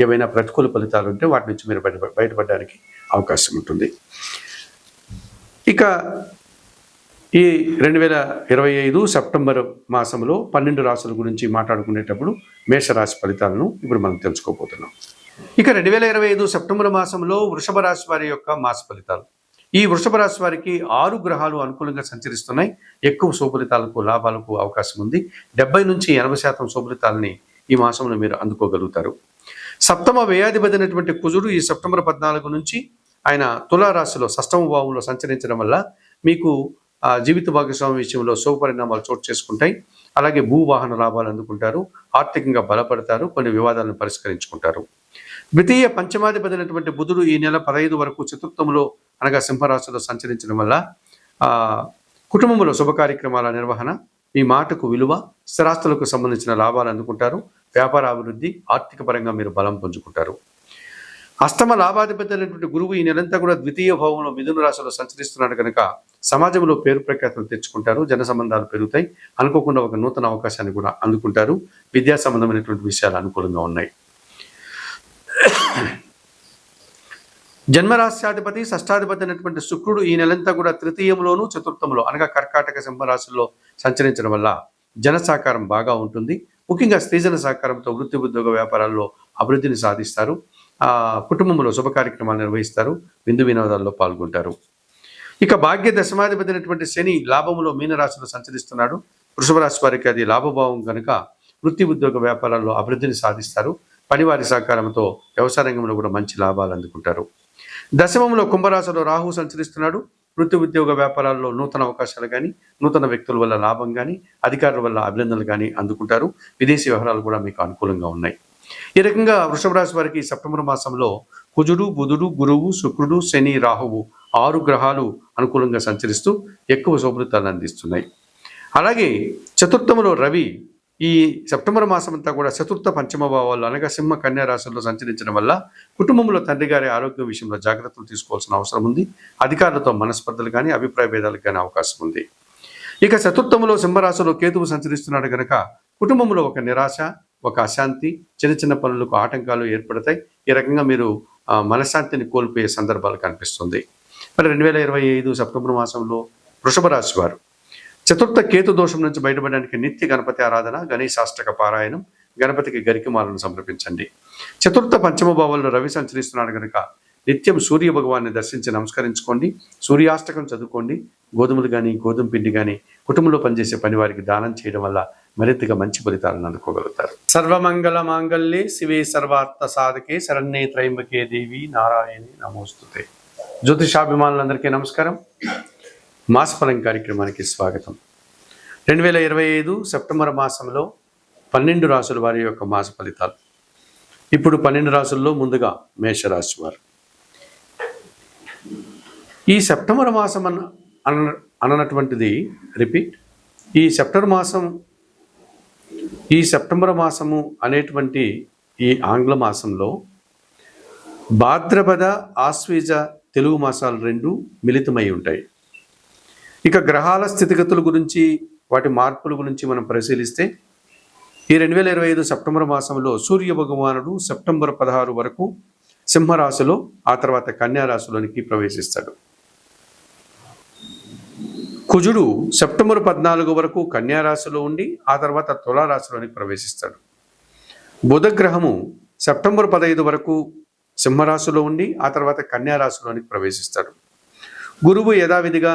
ఏమైనా ప్రతికూల ఫలితాలు ఉంటే వాటి నుంచి మీరు బయట బయటపడడానికి అవకాశం ఉంటుంది. ఇక ఈ రెండు వేల ఇరవై ఐదు సెప్టెంబర్ మాసంలో పన్నెండు రాసుల గురించి మాట్లాడుకునేటప్పుడు మేషరాశి ఫలితాలను ఇప్పుడు మనం తెలుసుకోబోతున్నాం. ఇక రెండు వేల ఇరవై ఐదు సెప్టెంబర్ మాసంలో వృషభ రాశి వారి యొక్క మాస ఫలితాలు. ఈ వృషభ రాశి వారికి ఆరు గ్రహాలు అనుకూలంగా సంచరిస్తున్నాయి. ఎక్కువ శుభలితాలకు లాభాలకు అవకాశం ఉంది. డెబ్బై నుంచి ఎనభై శాతం శుభలితాలని ఈ మాసంలో మీరు అందుకోగలుగుతారు. సప్తమ వ్యయాధిపతి అయినటువంటి కుజుడు ఈ సెప్టెంబర్ పద్నాలుగు నుంచి ఆయన తులారాశిలో సష్టమ భావంలో సంచరించడం వల్ల మీకు జీవిత భాగస్వామి విషయంలో శుభపరిణామాలు చోటు చేసుకుంటాయి. అలాగే భూవాహన లాభాలు అందుకుంటారు. ఆర్థికంగా బలపడతారు. కొన్ని వివాదాలను పరిష్కరించుకుంటారు. ద్వితీయ పంచమాధిపతినటువంటి బుధుడు ఈ నెల పదహైదు వరకు చతుర్థంలో అనగా సింహరాశిలో సంచరించడం వల్ల కుటుంబంలో శుభ కార్యక్రమాల నిర్వహణ మీ మాటకు విలువ స్థిరాస్తులకు సంబంధించిన లాభాలు అందుకుంటారు. వ్యాపార అభివృద్ధి ఆర్థిక పరంగా మీరు బలం పుంజుకుంటారు. అష్టమ లాభాధిపతి అయినటువంటి గురువు ఈ నెలంతా కూడా ద్వితీయ భావంలో మిథున రాశిలో సంచరిస్తున్నాడు కనుక సమాజంలో పేరు ప్రఖ్యాతులు తెచ్చుకుంటారు జన సంబంధాలు పెరుగుతాయి అనుకోకుండా ఒక నూతన అవకాశాన్ని కూడా అందుకుంటారు. విద్యా సంబంధమైనటువంటి విషయాలు అనుకూలంగా ఉన్నాయి. జన్మరాశ్యాధిపతి షష్టాధిపతి అయినటువంటి శుక్రుడు ఈ నెలంతా కూడా తృతీయంలోను చతుర్థంలో అనగా కర్కాటక సింహరాశుల్లో సంచరించడం వల్ల జన సహకారం బాగా ఉంటుంది. ముఖ్యంగా స్త్రీజన సహకారంతో వృత్తి ఉద్యోగ వ్యాపారాల్లో అభివృద్ధిని సాధిస్తారు. కుటుంబంలో శుభ కార్యక్రమాలు నిర్వహిస్తారు. విందు వినోదాల్లో పాల్గొంటారు. ఇక భాగ్య దశమాధిపతి అయినటువంటి శని లాభములో మీనరాశిలో సంచరిస్తున్నాడు. వృషభ రాశి వారికి అది లాభభావం కనుక వృత్తి ఉద్యోగ వ్యాపారాల్లో అభివృద్ధిని సాధిస్తారు. పనివారి సహకారంతో వ్యవసాయ రంగంలో కూడా మంచి లాభాలు అందుకుంటారు. దశమంలో కుంభరాశిలో రాహు సంచరిస్తున్నాడు. వృత్తి ఉద్యోగ వ్యాపారాల్లో నూతన అవకాశాలు కానీ నూతన వ్యక్తుల వల్ల లాభం కానీ అధికారుల వల్ల అభినందనలు కానీ అందుకుంటారు. విదేశీ వ్యవహారాలు కూడా మీకు అనుకూలంగా ఉన్నాయి. ఈ రకంగా వృషభ రాశి వారికి సెప్టెంబర్ మాసంలో కుజుడు బుధుడు గురువు శుక్రుడు శని రాహువు ఆరు గ్రహాలు అనుకూలంగా సంచరిస్తూ ఎక్కువ శోభృతాలను అందిస్తున్నాయి. అలాగే చతుర్థములో రవి ఈ సెప్టెంబర్ మాసం అంతా కూడా చతుర్థ పంచమ భావాల్లో అనగా సింహ కన్యా రాశుల్లో సంచరించడం వల్ల కుటుంబంలో తండ్రి గారి ఆరోగ్య విషయంలో జాగ్రత్తలు తీసుకోవాల్సిన అవసరం ఉంది. అధికారులతో మనస్పర్ధలు కానీ అభిప్రాయ భేదాలకు కానీ అవకాశం ఉంది. ఇక చతుర్థంలో సింహరాశిలో కేతువు సంచరిస్తున్నాడు కనుక కుటుంబంలో ఒక నిరాశ ఒక అశాంతి చిన్న చిన్న పనులకు ఆటంకాలు ఏర్పడతాయి. ఈ రకంగా మీరు మనశ్శాంతిని కోల్పోయే సందర్భాలు కనిపిస్తుంది. మరి రెండు వేల ఇరవై ఐదు సెప్టెంబర్ మాసంలో వృషభ రాశి వారు చతుర్థ కేతు దోషం నుంచి బయటపడడానికి నిత్య గణపతి ఆరాధన గణేశాష్టక పారాయణం గణపతికి గరికమాలను సమర్పించండి. చతుర్థ పంచమ భావంలో రవి సంచరిస్తున్నాడు కనుక నిత్యం సూర్య భగవాన్ని దర్శించి నమస్కరించుకోండి. సూర్యాష్టకం చదువుకోండి. గోధుమలు కానీ గోధుమ పిండి కానీ కుటుంబంలో పనిచేసే పని వారికి దానం చేయడం వల్ల మరింతగా మంచి ఫలితాలను అందుకోగలుగుతారు. సర్వమంగళ మాంగళ్యే శివే సర్వార్థ సాధకే శరణ్యే త్రయంబకే దేవి నారాయణి నమోస్తుతే. జ్యోతిషాభిమానులందరికీ నమస్కారం. మాసఫలం కార్యక్రమానికి స్వాగతం. రెండు వేల ఇరవై ఐదు సెప్టెంబర్ మాసంలో పన్నెండు రాసుల వారి యొక్క మాస ఫలితాలు. ఇప్పుడు పన్నెండు రాసుల్లో ముందుగా మేషరాశి వారు. ఈ సెప్టెంబర్ మాసం అన్న అన అన్నటువంటిది రిపీట్. ఈ సెప్టెంబర్ మాసం ఈ సెప్టెంబర్ మాసము అనేటువంటి ఈ ఆంగ్ల మాసంలో భాద్రపద ఆశ్వీజ తెలుగు మాసాలు రెండు మిళితమై ఉంటాయి. ఇక గ్రహాల స్థితిగతుల గురించి వాటి మార్పుల గురించి మనం పరిశీలిస్తే ఈ రెండు వేల ఇరవై ఐదు సెప్టెంబర్ మాసంలో సూర్య భగవానుడు సెప్టెంబర్ పదహారు వరకు సింహరాశిలో ఆ తర్వాత కన్యారాశిలోనికి ప్రవేశిస్తాడు. కుజుడు సెప్టెంబర్ పద్నాలుగు వరకు కన్యారాశిలో ఉండి ఆ తర్వాత తులారాశిలోనికి ప్రవేశిస్తాడు. బుధగ్రహము సెప్టెంబర్ పదహైదు వరకు సింహరాశిలో ఉండి ఆ తర్వాత కన్యారాశిలోనికి ప్రవేశిస్తాడు. గురువు యథావిధిగా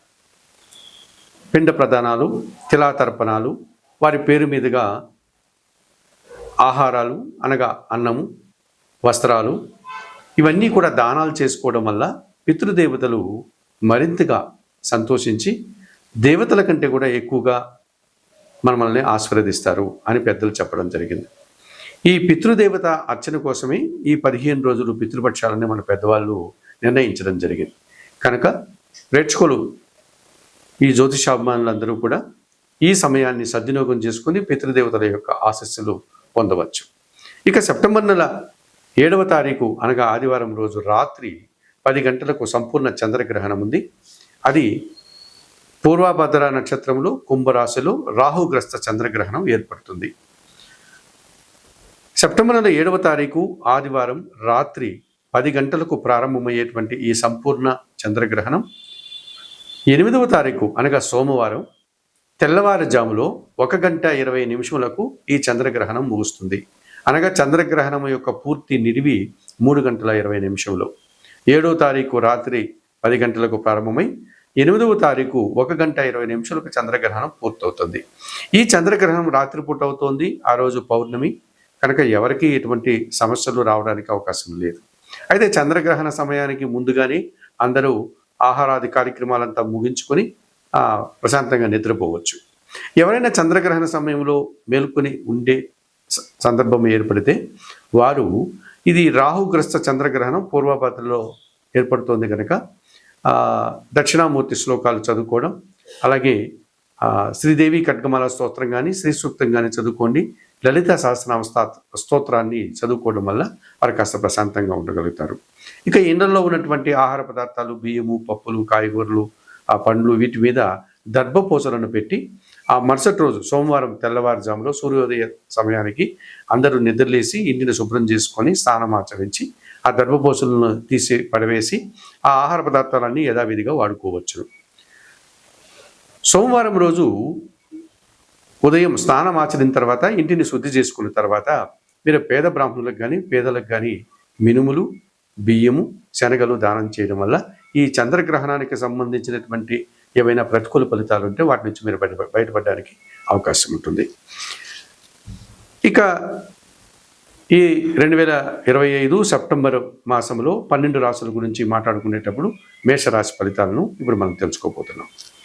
పిండ ప్రదానాలు తిలాతర్పణాలు వారి పేరు మీదుగా ఆహారాలు అనగా అన్నము వస్త్రాలు ఇవన్నీ కూడా దానాలు చేసుకోవడం వల్ల పితృదేవతలు మరింతగా సంతోషించి దేవతల కంటే కూడా ఎక్కువగా మనల్ని ఆశీర్వదిస్తారు అని పెద్దలు చెప్పడం జరిగింది. ఈ పితృదేవత అర్చన కోసమే ఈ పదిహేను రోజులు పితృపక్షాలని మన పెద్దవాళ్ళు నిర్ణయించడం జరిగింది. కనుక ప్రేక్షకులు ఈ జ్యోతిషాభిమానులందరూ కూడా ఈ సమయాన్ని సద్వినియోగం చేసుకుని పితృదేవతల యొక్క ఆశస్సులు పొందవచ్చు. ఇక సెప్టెంబర్ నెల ఏడవ తారీఖు అనగా ఆదివారం రోజు రాత్రి పది గంటలకు సంపూర్ణ చంద్రగ్రహణం ఉంది. అది పూర్వభద్ర నక్షత్రంలో కుంభరాశిలో రాహుగ్రస్త చంద్రగ్రహణం ఏర్పడుతుంది. సెప్టెంబర్ నెల ఏడవ తారీఖు ఆదివారం రాత్రి పది గంటలకు ప్రారంభమయ్యేటువంటి ఈ సంపూర్ణ చంద్రగ్రహణం ఎనిమిదవ తారీఖు అనగా సోమవారం తెల్లవారుజాములో ఒక గంట ఇరవై నిమిషములకు ఈ చంద్రగ్రహణం ముగుస్తుంది. అనగా చంద్రగ్రహణం యొక్క పూర్తి నిడివి మూడు గంటల ఇరవై నిమిషంలో ఏడవ తారీఖు రాత్రి పది గంటలకు ప్రారంభమై ఎనిమిదవ తారీఖు ఒక గంట ఇరవై నిమిషాలకు చంద్రగ్రహణం పూర్తవుతుంది. ఈ చంద్రగ్రహణం రాత్రిపూట అవుతోంది. ఆ రోజు పౌర్ణమి. కనుక ఎవరికి ఎటువంటి సమస్యలు రావడానికి అవకాశం లేదు. అయితే చంద్రగ్రహణ సమయానికి ముందుగానే అందరూ ఆహారాది కార్యక్రమాలంతా ముగించుకొని ప్రశాంతంగా నిద్రపోవచ్చు. ఎవరైనా చంద్రగ్రహణ సమయంలో మేల్కొని ఉండే స- సందర్భం ఏర్పడితే వారు ఇది రాహుగ్రస్త చంద్రగ్రహణం పూర్వపాత్రలో ఏర్పడుతోంది కనుక దక్షిణామూర్తి శ్లోకాలు చదువుకోవడం అలాగే శ్రీదేవి ఖడ్గమాల స్తోత్రం కానీ శ్రీ సూక్తం కానీ చదువుకోండి. లలిత సహస్రనామ స్తోత్రాన్ని చదువుకోవడం వల్ల వారు కాస్త ప్రశాంతంగా ఉండగలుగుతారు. ఇక ఇండ్లలో ఉన్నటువంటి ఆహార పదార్థాలు బియ్యము పప్పులు కాయగూరలు ఆ పండ్లు వీటి మీద దర్భపూసలను పెట్టి ఆ మరుసటి రోజు సోమవారం తెల్లవారుజాములో సూర్యోదయ సమయానికి అందరూ నిద్రలేసి ఇంటిని శుభ్రం చేసుకొని స్నానం ఆచరించి ఆ దర్భపూసలను తీసి పడవేసి ఆ ఆహార పదార్థాలన్నీ యథావిధిగా వాడుకోవచ్చు. సోమవారం రోజు ఉదయం స్నానం ఆచరిన తర్వాత ఇంటిని శుద్ధి చేసుకున్న తర్వాత మీరు పేద బ్రాహ్మణులకు కానీ పేదలకు కానీ మినుములు బియ్యము శనగలు దానం చేయడం వల్ల ఈ చంద్రగ్రహణానికి సంబంధించినటువంటి ఏవైనా ప్రతికూల ఫలితాలు ఉంటే వాటి నుంచి మీరు బయట బయటపడడానికి అవకాశం ఉంటుంది. ఇక ఈ రెండు వేల ఇరవై ఐదు సెప్టెంబర్ మాసంలో పన్నెండు రాసుల గురించి మాట్లాడుకునేటప్పుడు మేషరాశి ఫలితాలను ఇప్పుడు మనం తెలుసుకోబోతున్నాం.